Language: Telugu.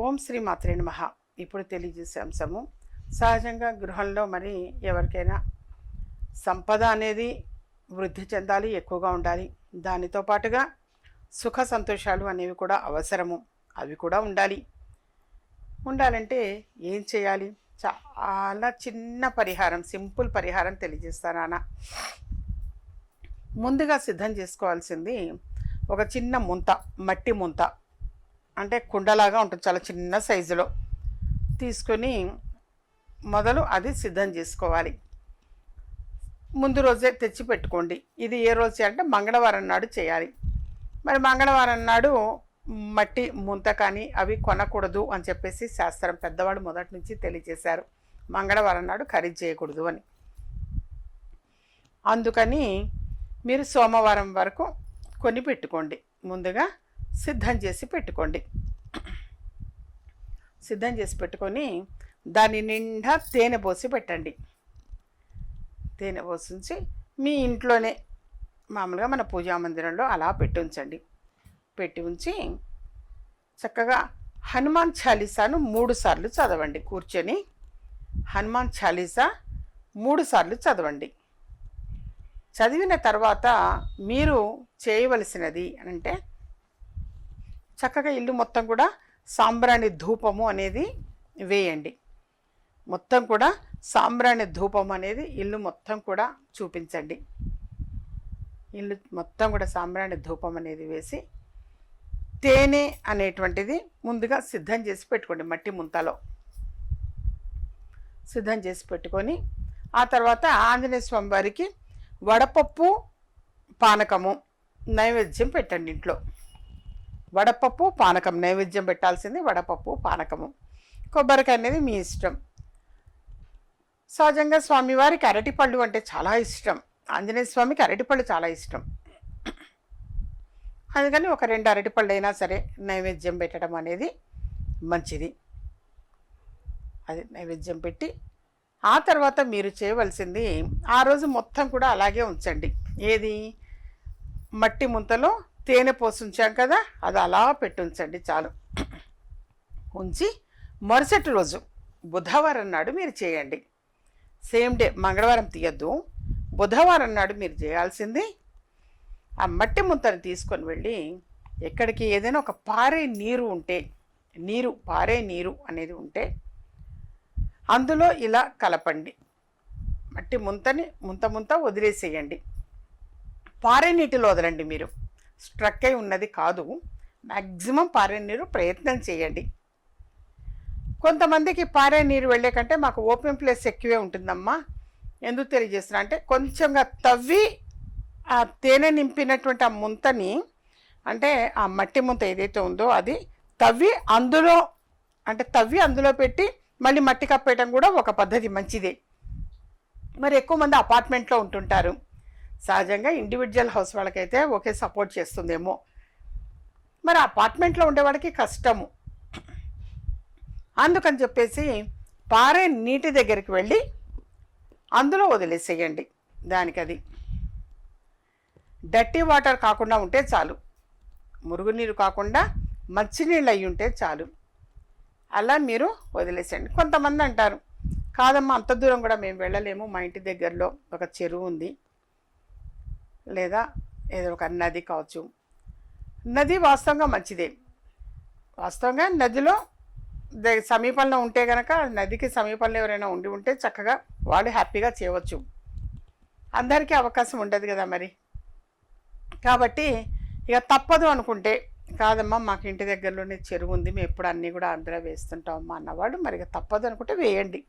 ఓం శ్రీ మాత్రే నమ. ఇప్పుడు తెలియజేసే అంశము సహజంగా గృహంలో మరి ఎవరికైనా సంపద అనేది వృద్ధి చెందాలి ఎక్కువగా ఉండాలి. దానితో పాటుగా సుఖ సంతోషాలు అనేవి కూడా అవసరము. అవి కూడా ఉండాలి. ఉండాలంటే ఏం చేయాలి? చాలా చిన్న పరిహారం సింపుల్ పరిహారం తెలియజేస్తానా ముందుగా సిద్ధం చేసుకోవాల్సింది ఒక చిన్న ముంత మట్టి ముంత. అంటే కుండలాగా ఉంటుంది చాలా చిన్న సైజులో. తీసుకొని మొదలు అది సిద్ధం చేసుకోవాలి. ముందు రోజే తెచ్చి పెట్టుకోండి. ఇది ఏ రోజు చేయాలంటే మంగళవారం నాడు చేయాలి. మరి మంగళవారం నాడు మట్టి ముంత కానీ అవి కొనకూడదు అని చెప్పేసి శాస్త్రం పెద్దవాడు మొదటి నుంచి తెలియజేశారు. మంగళవారం నాడు ఖరీదు చేయకూడదు అని. అందుకని మీరు సోమవారం వరకు కొని పెట్టుకోండి. ముందుగా సిద్ధం చేసి పెట్టుకోండి. సిద్ధం చేసి పెట్టుకొని దాని నిండా తేనె పోసి పెట్టండి. తేనె పోసించి మీ ఇంట్లోనే మామూలుగా మన పూజా మందిరంలో అలా పెట్టి ఉంచండి. పెట్టి ఉంచి చక్కగా హనుమాన్ చాలీసాను మూడు సార్లు చదవండి. కూర్చొని హనుమాన్ చాలీసా మూడు సార్లు చదవండి. చదివిన తర్వాత మీరు చేయవలసినది అంటే చక్కగా ఇల్లు మొత్తం కూడా సాంబ్రాణి ధూపము అనేది వేయండి. మొత్తం కూడా సాంబ్రాణి ధూపం అనేది ఇల్లు మొత్తం కూడా చూపించండి. ఇల్లు మొత్తం కూడా సాంబ్రాణి ధూపం అనేది వేసి తేనె అనేటువంటిది ముందుగా సిద్ధం చేసి పెట్టుకోండి మట్టి ముంతలో. సిద్ధం చేసి పెట్టుకొని ఆ తర్వాత ఆంజనేయ స్వామి వారికి వడపప్పు పానకము నైవేద్యం పెట్టండి ఇంట్లో. వడపప్పు పానకం. నైవేద్యం పెట్టాల్సింది వడపప్పు పానకము. కొబ్బరికాయ అనేది మీ ఇష్టం. సహజంగా స్వామివారికి అరటిపళ్ళు అంటే చాలా ఇష్టం. ఆంజనేయ స్వామికి అరటిపళ్ళు చాలా ఇష్టం. అందుకని ఒక రెండు అరటిపళ్ళు అయినా సరే నైవేద్యం పెట్టడం అనేది మంచిది. అది నైవేద్యం పెట్టి ఆ తర్వాత మీరు చేయవలసింది ఆ రోజు మొత్తం కూడా అలాగే ఉంచండి. ఏది? మట్టి ముంతలో తేనె పోసి ఉంచాం కదా అది అలా పెట్టి ఉంచండి చాలు. ఉంచి మరుసటి రోజు బుధవారం నాడు మీరు చేయండి. సేమ్ డే మంగళవారం తీయద్దు. బుధవారం నాడు మీరు చేయాల్సింది ఆ మట్టి ముంతను తీసుకొని వెళ్ళి ఎక్కడికి ఏదైనా ఒక పారే నీరు ఉంటే నీరు పారే నీరు అనేది ఉంటే అందులో ఇలా కలపండి. మట్టి ముంతని ముంత ముంత వదిలేసేయండి. పారే నీటిలో వదలండి మీరు. స్ట్రక్ అయి ఉన్నది కాదు. మ్యాక్సిమం పారే నీరు ప్రయత్నం చేయండి. కొంతమందికి పారే నీరు వెళ్ళే కంటే మాకు ఓపెన్ ప్లేస్ ఎక్కువే ఉంటుందమ్మా. ఎందుకు తెలియజేస్తున్నా అంటే కొంచెంగా తవ్వి ఆ తేనె నింపినటువంటి ఆ ముంతని అంటే ఆ మట్టి ముంత ఏదైతే ఉందో అది తవ్వి అందులో అంటే తవ్వి అందులో పెట్టి మళ్ళీ మట్టి కప్పేయటం కూడా ఒక పద్ధతి మంచిదే. మరి ఎక్కువ మంది అపార్ట్మెంట్లో ఉంటుంటారు. సహజంగా ఇండివిజువల్ హౌస్ వాళ్ళకైతే ఒకే సపోర్ట్ చేస్తుందేమో. మరి అపార్ట్మెంట్లో ఉండేవాడికి కష్టము. అందుకని చెప్పేసి పారే నీటి దగ్గరికి వెళ్ళి అందులో వదిలేసేయండి దానికి అది డర్టీ వాటర్ కాకుండా ఉంటే చాలు. మురుగునీరు కాకుండా మంచినీళ్ళు అయి ఉంటే చాలు. అలా మీరు వదిలేసేయండి. కొంతమంది అంటారు కాదమ్మా అంత దూరం కూడా మేము వెళ్ళలేము. మా ఇంటి దగ్గరలో ఒక చెరువు ఉంది. లేదా ఏదో ఒక నది కావచ్చు. నది వాస్తవంగా మంచిదే. వాస్తవంగా నదిలో సమీపంలో ఉంటే కనుక నదికి సమీపంలో ఎవరైనా ఉండి ఉంటే చక్కగా వాళ్ళు హ్యాపీగా చేయవచ్చు. అందరికీ అవకాశం ఉండదు కదా మరి. కాబట్టి ఇక తప్పదు అనుకుంటే కాదమ్మా మాకు ఇంటి దగ్గరలోనే చెరువు ఉంది మేము ఎప్పుడు అన్నీ కూడా అందులో వేస్తుంటామమ్మా అన్నవాడు మరి ఇక తప్పదు అనుకుంటే వేయండి.